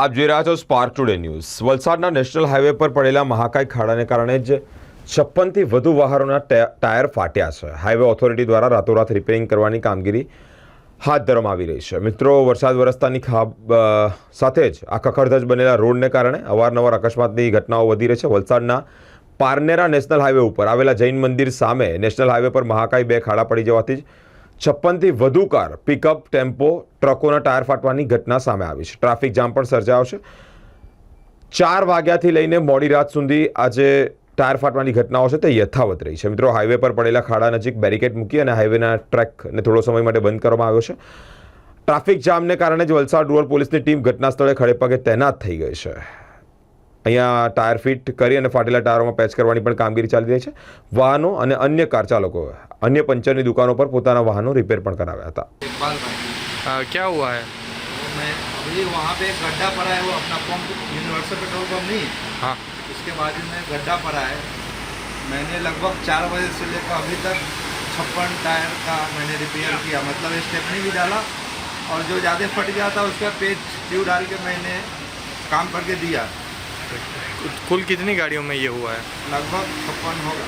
આપ જોઈ રહ્યા છો સ્પાર્ક ટુડે ન્યૂઝ વલસાડના નેશનલ હાઈવે પર પડેલા મહાકાય ખાડાને કારણે જ છપ્પનથી વધુ વાહનોના ટાયર ફાટ્યા છે. હાઈવે ઓથોરિટી દ્વારા રાતોરાત રિપેરિંગ કરવાની કામગીરી હાથ ધરવામાં આવી રહી છે. મિત્રો, વરસાદ વરસતાની ખાબ સાથે જ આ કખડધજ બનેલા રોડને કારણે અવારનવાર અકસ્માતની ઘટનાઓ વધી રહી છે. વલસાડના પારનેરા નેશનલ હાઈવે ઉપર આવેલા જૈન મંદિર સામે નેશનલ હાઈવે પર મહાકાય બે ખાડા પડી જવાથી જ છપ્પનથી વધુ કાર પિકઅપ ટેમ્પો ટ્રકોના ટાયર ફાટવાની ઘટના સામે આવી છે. ટ્રાફિક જામ પણ સર્જાયો છે. ચાર વાગ્યાથી લઈને મોડી રાત સુધી આજે ટાયર ફાટવાની ઘટનાઓ છે તે યથાવત રહી છે. મિત્રો હાઈવે પર પડેલા ખાડા નજીક બેરિકેડ મૂકી અને હાઈવેના ટ્રેકને થોડો સમય માટે બંધ કરવામાં આવ્યો છે. ટ્રાફિક જામને કારણે જ વલસાડ રૂરલ પોલીસની ટીમ ઘટના સ્થળે ખડેપગે તૈનાત થઈ ગઈ છે. અહીંયા ટાયર ફિટ કરી અને ફાટેલા ટાયરોમાં પેચ કરવાની પણ કામગીરી ચાલી રહી છે. વાહનો અને અન્ય કાર ચાલકો અન્ય પંચરની દુકાનો પર પોતાના વાહનો રિપેર પણ કરાવ્યા હતા इकबाल भाई हाँ, क्या हुआ है वो मैं अभी वहाँ पे एक गड्ढा पड़ा है वो अपना पंप यूनिवर्सल पेट्रोल पंप नहीं हाँ उसके बाजू में गड्ढा पड़ा है मैंने लगभग चार बजे से लेकर अभी तक छप्पन टायर का मैंने रिपेयर किया मतलब स्टेपनी भी डाला और जो ज़्यादा फट गया था उसका पेज ट्यूब डाल के मैंने काम करके दिया कुल कितनी गाड़ियों में ये हुआ है लगभग छप्पन होगा